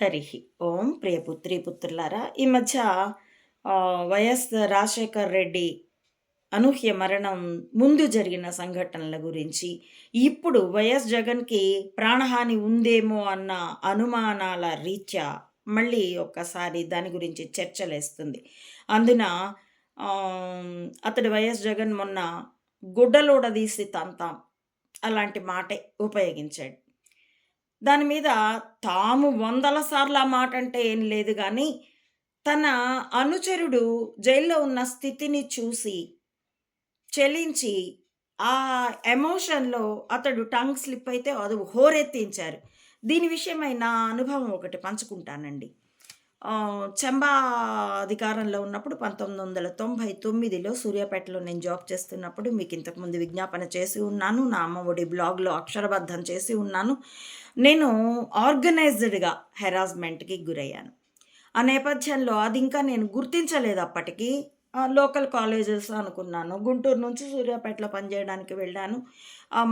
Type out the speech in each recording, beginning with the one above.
హరి. ఓం ప్రియపుత్రి పుత్రులారా ఈ మధ్య వైఎస్ రాజశేఖర్ రెడ్డి అనూహ్య మరణం ముందు జరిగిన సంఘటనల గురించి ఇప్పుడు వైఎస్ జగన్కి ప్రాణహాని ఉందేమో అన్న అనుమానాల రీత్యా మళ్ళీ ఒక్కసారి దాని గురించి చర్చలేస్తుంది. అందున అతడు వైఎస్ జగన్ మొన్న గుడ్డలోడదీసి తంతాం. అలాంటి మాటే ఉపయోగించాడు. దాని మీద తాము వందల సార్లు ఆ మాట అంటే ఏం లేదు కానీ తన అనుచరుడు జైల్లో ఉన్న స్థితిని చూసి చెలించి ఆ ఎమోషన్‌లో అతడు టంగ్ స్లిప్ అయితే అది హోరెత్తించారు. దీని విషయమై నా అనుభవం ఒకటి పంచుకుంటానండి. చెంబా చంబా అధికారంలో ఉన్నప్పుడు 1999లో సూర్యాపేటలో నేను జాబ్ చేస్తున్నప్పుడు మీకు ఇంతకుముందు విజ్ఞాపన చేసి ఉన్నాను. నా అమ్మఒడి బ్లాగ్‌లో అక్షరబద్ధం చేసి ఉన్నాను. నేను ఆర్గనైజ్డ్‌గా హెరాస్మెంట్‌కి గురయ్యాను. ఆ నేపథ్యంలో అది ఇంకా నేను గుర్తించలేదు అప్పటికి. లోకల్ కాలేజెస్ అనుకున్నాను. గుంటూరు నుంచి సూర్యాపేటలో పనిచేయడానికి వెళ్ళాను.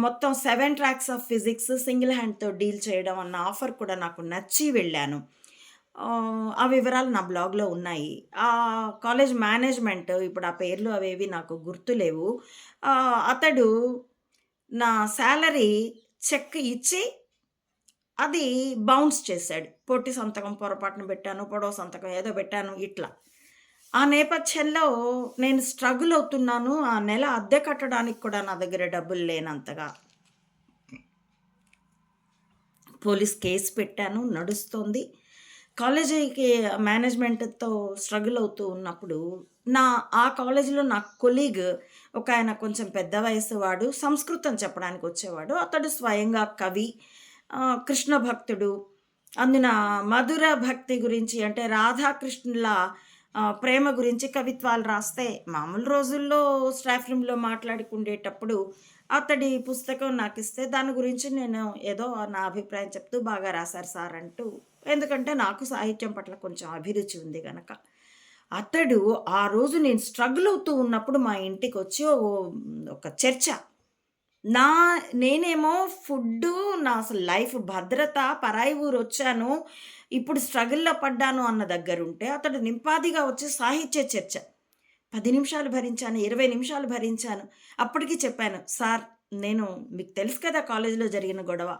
మొత్తం seven tracks of physics single హ్యాండ్‌తో డీల్ చేయడం అన్న ఆఫర్ కూడా నాకు నచ్చి వెళ్ళాను. ఆ వివరాలు నా బ్లాగ్‌లో ఉన్నాయి. ఆ కాలేజ్ మేనేజ్మెంట్ ఇప్పుడు ఆ పేర్లు అవేవి నాకు గుర్తులేవు. అతడు నా శాలరీ చెక్ ఇచ్చి అది బౌన్స్ చేశాడు. పొట్టి సంతకం పొరపాటున పెట్టాను. పొడవ సంతకం ఏదో పెట్టాను ఇట్లా. ఆ నేపథ్యంలో నేను స్ట్రగుల్ అవుతున్నాను. ఆ నెల అద్దె కట్టడానికి కూడా నా దగ్గర డబ్బులు లేనంతగా. పోలీస్ కేసు పెట్టాను. నడుస్తోంది. కాలేజీకి మేనేజ్మెంట్‌తో స్ట్రగుల్ అవుతూ ఉన్నప్పుడు నా ఆ కాలేజీలో నా కొలీగ్ ఒక ఆయన కొంచెం పెద్ద వయసు వాడు. సంస్కృతం చెప్పడానికి వచ్చేవాడు. అతడు స్వయంగా కవి. కృష్ణ భక్తుడు. అందున మధుర భక్తి గురించి అంటే రాధాకృష్ణుల ప్రేమ గురించి కవిత్వాలు రాస్తే మామూలు రోజుల్లో స్టాఫ్ రూమ్‌లో మాట్లాడుకుండేటప్పుడు అతడి పుస్తకం నాకు ఇస్తే దాని గురించి నేను ఏదో నా అభిప్రాయం చెప్తూ బాగా రాశారు సార్ అంటూ ఎందుకంటే నాకు సాహిత్యం పట్ల కొంచెం అభిరుచి ఉంది గనక. అతడు ఆ రోజు నేను స్ట్రగుల్ అవుతూ ఉన్నప్పుడు మా ఇంటికి వచ్చి ఒక చర్చ. నా నేనేమో ఫుడ్డు, నా అసలు లైఫ్ భద్రత, పరాయి ఊరు వచ్చాను ఇప్పుడు స్ట్రగుల్‌లో పడ్డాను అన్న దగ్గరుంటే అతడు నింపాదిగా వచ్చి సాహిత్య చర్చ. పది నిమిషాలు భరించాను. 20 నిమిషాలు భరించాను. అప్పటికి చెప్పాను. సార్ నేను మీకు తెలుసు కదా కాలేజీలో జరిగిన గొడవ.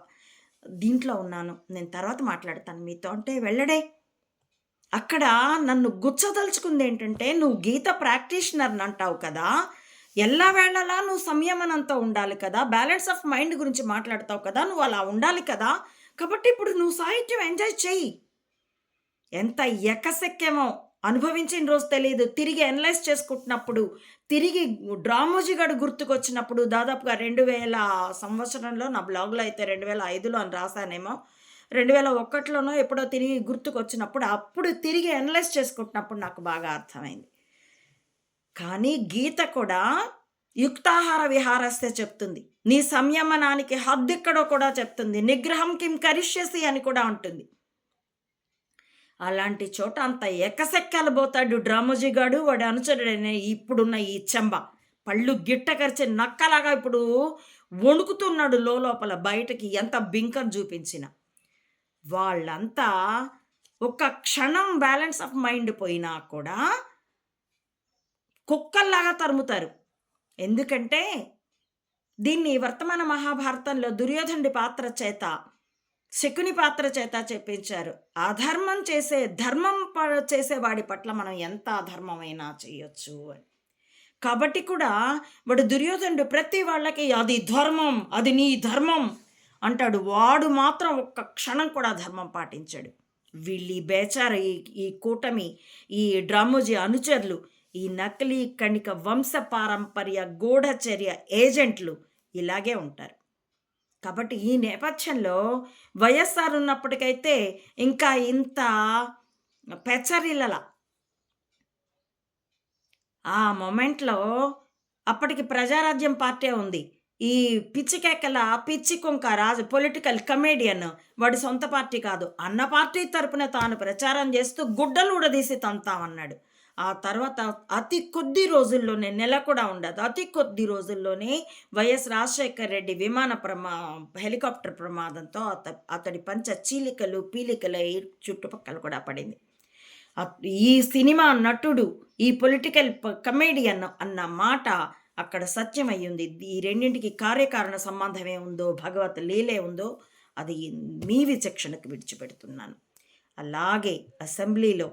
దీంట్లో ఉన్నాను. నేను తర్వాత మాట్లాడతాను మీతో అంటే వెళ్ళడే. అక్కడ నన్ను గుచ్చదలుచుకుందేంటంటే నువ్వు గీత ప్రాక్టీషనర్‌ని అంటావు కదా! ఎలా ఎల్లవేళలా నువ్వు సంయమనంతో ఉండాలి కదా! బ్యాలెన్స్ ఆఫ్ మైండ్ గురించి మాట్లాడతావు కదా! నువ్వు అలా ఉండాలి కదా! కాబట్టి ఇప్పుడు నువ్వు సాహిత్యం ఎంజాయ్ చెయ్యి. ఎంత ఎకసెక్కేమో అనుభవించిన రోజు తెలీదు. తిరిగి అనలైజ్ చేసుకుంటున్నప్పుడు, తిరిగి డ్రామోజీగాడు గుర్తుకొచ్చినప్పుడు దాదాపుగా 2000 సంవత్సరంలో నా బ్లాగ్‌లో అయితే 2005లో అని రాసానేమో. 2001లోనో ఎప్పుడో తిరిగి గుర్తుకొచ్చినప్పుడు అప్పుడు తిరిగి అనలైజ్ చేసుకుంటున్నప్పుడు నాకు బాగా అర్థమైంది. కానీ గీత కూడా యుక్తాహార విహారస్తే చెప్తుంది. నీ సంయమనానికి హద్దెక్కడో కూడా చెప్తుంది. నిగ్రహం కిం కరిష్యసి అని కూడా ఉంటుంది అలాంటి చోట అంత ఎకసెక్కాలు పోతాడు డ్రామోజీ గాడు వాడి అనుచరుడైన ఇప్పుడున్న ఈ చెంబ. పళ్ళు గిట్టకరిచి నక్కలాగా ఇప్పుడు వణుకుతున్నాడు లోలోపల బయటకి ఎంత బింకం చూపించినా. వాళ్ళంతా ఒక్క క్షణం బ్యాలెన్స్ ఆఫ్ మైండ్ పోయినా కూడా కుక్కల్లాగా తరుముతారు. ఎందుకంటే దీన్ని వర్తమాన మహాభారతంలో దుర్యోధనుడి పాత్ర చేత, శకుని పాత్ర చేత చెప్పించారు. అధర్మం చేసే ధర్మం ప చేసేవాడి పట్ల మనం ఎంత అధర్మమైనా చేయొచ్చు అని. కాబట్టి కూడా వాడు దుర్యోధనుడు ప్రతి వాళ్ళకి అది ధర్మం. అది నీ ధర్మం అంటాడు. వాడు మాత్రం ఒక్క క్షణం కూడా ధర్మం పాటించాడు వీళ్ళీ బేచారు ఈ ఈ కూటమి, ఈ డ్రామోజీ అనుచరులు, ఈ నకిలీ కణిక వంశ పారంపర్య గూఢచర్య ఏజెంట్లు ఇలాగే ఉంటారు. కాబట్టి ఈ నేపథ్యంలో వైఎస్ఆర్ ఉన్నప్పటికైతే ఇంకా ఇంత పెచ్చరిల్లల. ఆ మొమెంట్‌లో అప్పటికి ప్రజారాజ్యం పార్టీ ఉంది. ఈ పిచ్చికేకల పిచ్చి కుంక రాజు పొలిటికల్ కమేడియన్ వాడి సొంత పార్టీ కాదు. అన్న పార్టీ తరపున తాను ప్రచారం చేస్తూ గుడ్డలు ఊడదీసి తంతామన్నాడు. ఆ తర్వాత అతి కొద్ది రోజుల్లోనే నెల కూడా ఉండదు. అతి కొద్ది రోజుల్లోనే వైఎస్ రాజశేఖర్ రెడ్డి విమాన ప్రమా హెలికాప్టర్ ప్రమాదంతో అత అతడి పంచ చీలికలు పీలికలు చుట్టుపక్కల కూడా పడింది. ఈ సినిమా నటుడు ఈ పొలిటికల్ కమేడియన్ అన్న మాట అక్కడ సత్యమయ్యింది. ఈ రెండింటికి కార్యకారణ సంబంధమే ఉందో భగవత్ లీలే ఉందో అది మీ విచక్షణకు విడిచిపెడుతున్నాను. అలాగే అసెంబ్లీలో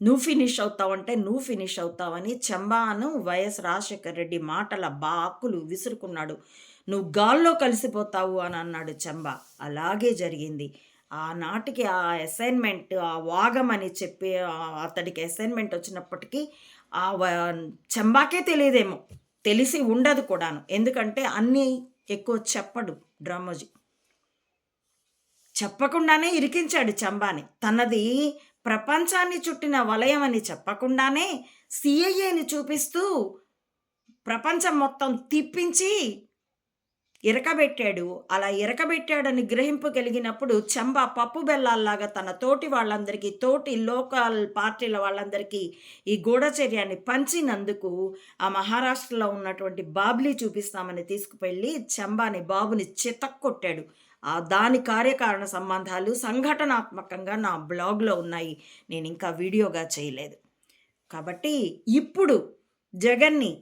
నువ్వు ఫినిష్ అవుతావంటే నువ్వు ఫినిష్ అవుతావని చెంబాను వైఎస్ రాజశేఖర్ రెడ్డి మాటల బాకులు విసురుకున్నాడు. నువ్వు గాల్లో కలిసిపోతావు అని అన్నాడు చెంబా. అలాగే జరిగింది. ఆనాటికి ఆ అసైన్మెంట్ ఆ వాగమని చెప్పి అతడికి అసైన్మెంట్ వచ్చినప్పటికీ ఆ చెంబాకే తెలియదేమో. తెలిసి ఉండదు కూడాను. ఎందుకంటే అన్నీ ఎక్కువ చెప్పడు డ్రామోజీ. చెప్పకుండానే ఇరికించాడు చంబాని. తనది ప్రపంచాన్ని చుట్టిన వలయం అని చెప్పకుండానే సిఐఏని చూపిస్తూ ప్రపంచం మొత్తం తిప్పించి ఇరకబెట్టాడు. అలా ఇరకబెట్టాడని గ్రహింపు కలిగినప్పుడు చెంబ పప్పు బెల్లాల్లాగా తన తోటి వాళ్ళందరికీ తోటి లోకల్ పార్టీల వాళ్ళందరికీ ఈ గూఢచర్యాన్ని పంచినందుకు ఆ మహారాష్ట్రలో ఉన్నటువంటి బాబ్లీ చూపిస్తామని తీసుకువెళ్ళి చెంబాని బాబుని చితక్కొట్టాడు. దాని కార్యకారణ సంబంధాలు సంఘటనాత్మకంగా నా బ్లాగ్లో ఉన్నాయి. నేను ఇంకా వీడియోగా చేయలేదు. కాబట్టి ఇప్పుడు జగన్ని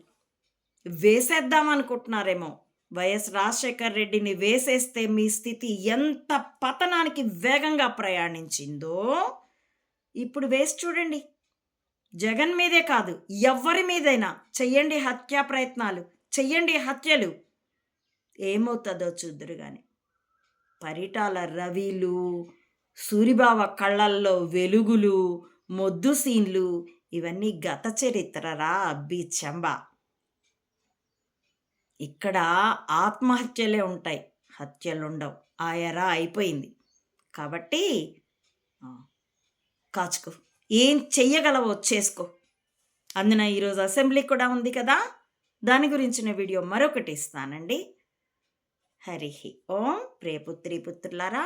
వేసేద్దామనుకుంటున్నారేమో వైఎస్ రాజశేఖర్ రెడ్డిని వేసేస్తే మీ స్థితి ఎంత పతనానికి వేగంగా ప్రయాణించిందో ఇప్పుడు వేసి చూడండి. జగన్ మీదే కాదు ఎవరి మీదైనా చెయ్యండి హత్యా ప్రయత్నాలు చెయ్యండి హత్యలు. ఏమవుతుందో చూద్దరు కానీ పరిటాల రవిలు సూరిబావ కళ్ళల్లో వెలుగులు మొద్దు సీన్లు ఇవన్నీ గత చరిత్రరా అబ్బి చెంబ. ఇక్కడ ఆత్మహత్యలే ఉంటాయి. హత్యలు ఉండవు అయిపోయింది. కాబట్టి కాచుకో. ఏం చెయ్యగలవో చేసుకో. అందున ఈరోజు అసెంబ్లీ కూడా ఉంది కదా? దాని గురించిన వీడియో మరొకటి ఇస్తానండి. హరి ఓం ప్రియపుత్రి పుత్రులారా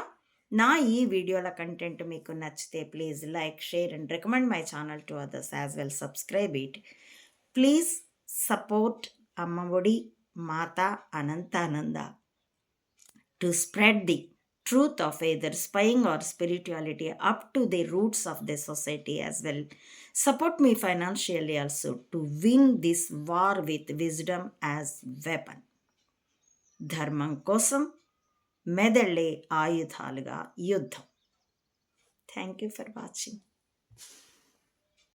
నా ఈ వీడియోల కంటెంట్ మీకు నచ్చితే please like share and recommend my channel to others as well subscribe it please support Ammaodi Mata Anantananda to spread the truth of either spying or spirituality up to the roots of the society as well. Support me financially also to win this war with wisdom as weapon. ధర్మం కోసం మెదళ్ళే ఆయుధాలుగా యుద్ధం. Thank you for watching